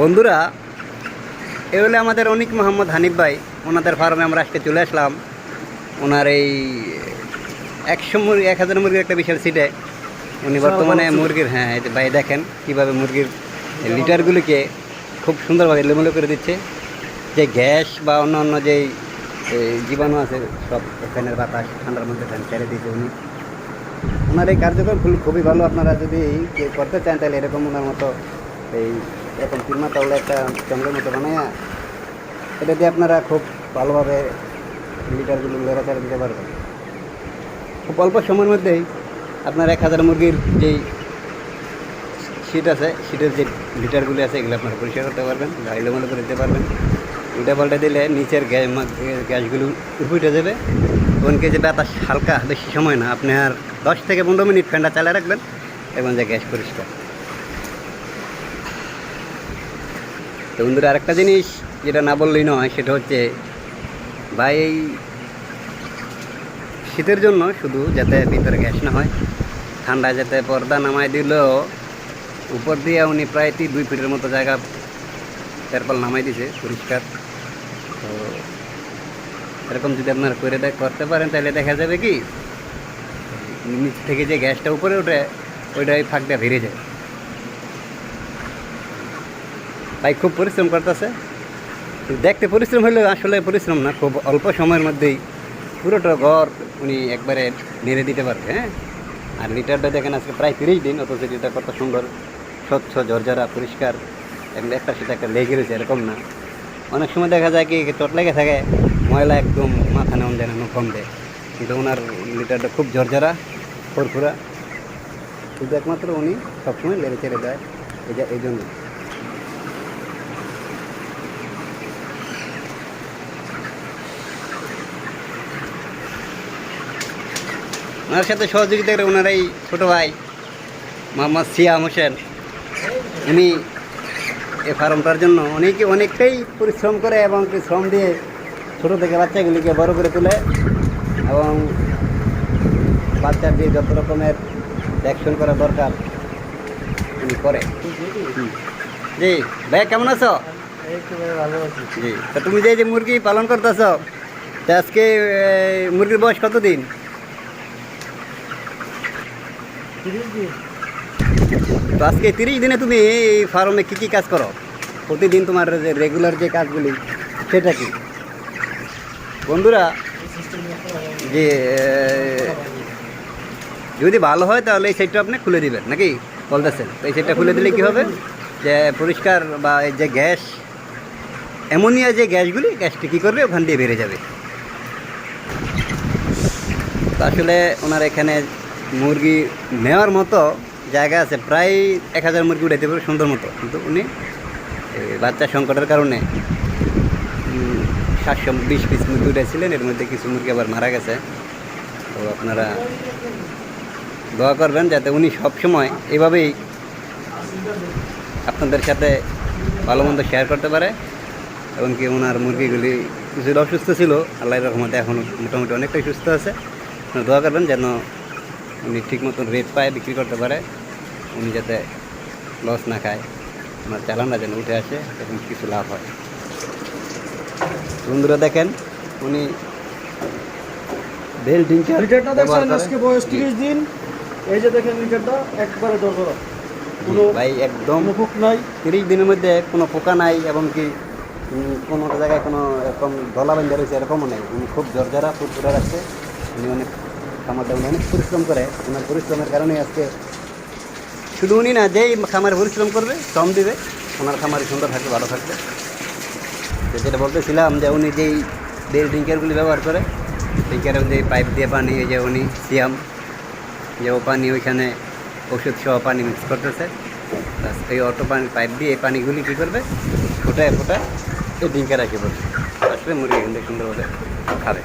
বন্ধুরা এ হলে আমাদের অনিক মোহাম্মদ হানিফ ভাই। ওনাদের ফার্মে আমরা আজকে চলে আসলাম। ওনার এই একশো মুরগি এক হাজার মুরগির একটা বিশাল সিটে উনি বর্তমানে মুরগির হ্যাঁ ভাই দেখেন কীভাবে মুরগির লিটারগুলিকে খুব সুন্দরভাবে এলোমেলো করে দিচ্ছে। যে গ্যাস বা অন্য অন্য যেই জীবাণু আছে সব ফ্যানের বাতাস ঠান্ডার মধ্যে ফ্যান ছেড়ে দিয়েছে উনি। ওনার এই কার্যক্রম খুবই ভালো। আপনারা যদি করতে চান তাহলে এরকম ওনার মতো এই এরকম তিনমা তাহলে একটা জঙ্গলের মতো বানায় এটা দিয়ে আপনারা খুব ভালোভাবে লিটারগুলো লেড়াচাড়া দিতে পারবেন। খুব অল্প সময়ের মধ্যেই আপনার এক হাজার মুরগির যেই শীট আছে শীটের যে লিটারগুলি আছে, এগুলো আপনারা পরিষ্কার করতে পারবেন এলোমেলো করে দিতে পারবেন। উল্টা পাল্টা দিলে নিচের গ্যাস গ্যাসগুলো উঠে যাবে। কোনকে যে বাতাস হালকা, বেশি সময় না, আপনি আর দশ থেকে পনেরো মিনিট ফ্যানটা চালিয়ে রাখবেন এবং যে গ্যাস পরিষ্কার। তো বন্ধুরা, আরেকটা জিনিস যেটা না বললেই নয়, সেটা হচ্ছে ভাই, এই শীতের জন্য শুধু যাতে ভিতরে গ্যাস না হয়, ঠান্ডা যাতে পর্দা নামায় দিলেও উপর দিয়ে উনি প্রায় তি- দুই ফিটের মতো জায়গা তেরপাল নামাই দিছে, পরিষ্কার। তো এরকম যদি আপনারা করে দেখ, করতে পারেন, তাহলে দেখা যাবে কি, নিচ থেকে যে গ্যাসটা উপরে ওঠে ওইটা ওই ফাঁকটা ভেঙে যায়। ভাই খুব পরিশ্রম করতেছে। দেখতে পরিশ্রম হলেও আসলে পরিশ্রম না, খুব অল্প সময়ের মধ্যেই পুরোটা ঘর উনি একবারে নেড়ে দিতে পারবে হ্যাঁ? আর লিটারটা দেখেন আজকে প্রায় তিরিশ দিন, অথচ এটা কত সুন্দর, স্বচ্ছ ঝরঝরা, পরিষ্কার, এবং একটা সেটা একটা লেগে রয়েছে, এরকম না। অনেক সময় দেখা যায় কি, চট লেগে থাকে, ময়লা একদম মাথা নেমন যায় না কম দেয় কিন্তু ওনার লিটারটা খুব ঝরঝরা, ফুরফুরা। শুধু একমাত্র উনি সবসময় লেড়ে ছেড়ে দেয় এই জন্য। ওনার সাথে সহযোগিতা করে ওনার এই ছোটো ভাই, মোহাম্মদ সিয়াম হোসেন। উনি এই ফার্মটার জন্য অনেকে অনেকটাই পরিশ্রম করে এবং শ্রম দিয়ে ছোটো থেকে বাচ্চাগুলিকে বড় করে তোলে এবং বাচ্চার যে যত রকমের দেখশন করা দরকার উনি করে। জি, ভাই কেমন আছো? জি তুমি যে মুরগি পালন করতেছ আজকে মুরগির বয়স কতদিন? তো আজকে তিরিশ দিনে তুমি এই ফার্মে কী কী কাজ করো? প্রতিদিন তোমার যে রেগুলার যে কাজগুলি, সেটা কি? বন্ধুরা, যে যদি ভালো হয় তাহলে এই সাইডটা আপনি খুলে দিবেন, নাকি? বলতেছেন। তো এই সাইডটা খুলে দিলে কি হবে? যে পরিষ্কার বা এই যে গ্যাস, অ্যামোনিয়া যে গ্যাসগুলি, গ্যাসটি কী করবে? ওখান দিয়ে বেড়ে যাবে। আসলে ওনার এখানে মুরগি নেওয়ার মতো জায়গা আছে। প্রায় এক হাজার মুরগি উঠাইতে পারবে সুন্দর মতো। কিন্তু উনি বাচ্চা সংকটের কারণে সাতশো বিশ পিস মুরগি উঠেছিলেন এর মধ্যে কিছু মুরগি আবার মারা গেছে। তো আপনারা দোয়া করবেন যাতে উনি সবসময় এভাবেই আপনাদের সাথে ভালো মন্দ শেয়ার করতে পারে এমনকি ওনার মুরগিগুলি কিছুটা অসুস্থ ছিল আল্লাহ রহমতে এখন মোটামুটি অনেকটাই সুস্থ আছে। দোয়া করবেন যেন উনি ঠিক মতন রেট পায় বিক্রি করতে পারে। উনি যাতে লস না খায়। ওনার চালানটা যেন উঠে আসে এবং কিছু লাভ হয়। বন্ধুরা দেখেন উনি বেল ডিঙ্কার ব্যবহার দেখছেন আজকে বয়স তিরিশ দিন। এই যে দেখেন লিটারটা একবারে দরকার কোনো ভাই একদম ফুক নাই। তিরিশ দিনের মধ্যে কোনো পোকা নাই এবং কি কোনো জায়গায় কোনো এরকম দলা বেঁধে রয়েছে এরকমও নেই। উনি খুব জর্জারা ফুটফুটে রাখছে উনি অনেক খামারটা উনি অনেক পরিশ্রম করে। ওনার পরিশ্রমের কারণে আজকে শুধু উনি না, যেই খামারে পরিশ্রম করবে, শ্রম দিবে, ওনার খামারে সুন্দর থাকবে, ভালো থাকবে। তো যেটা বলতেছিলাম যে উনি যেই বেল ড্রিঙ্কারগুলি ব্যবহার করে, ড্রিঙ্কারের যে পাইপ দিয়ে পানি যে উনি সিয়াম, যে ও পানি ওইখানে ওষুধ সহ পানি মিক্স করতেছে এই অটো পানি, পাইপ দিয়ে এই পানিগুলি কী করবে? ফোটায় ফোটায় এই ডিঙ্কে রাখি বলছে আসলে মুরগি কিন্তু সুন্দরভাবে খাবে।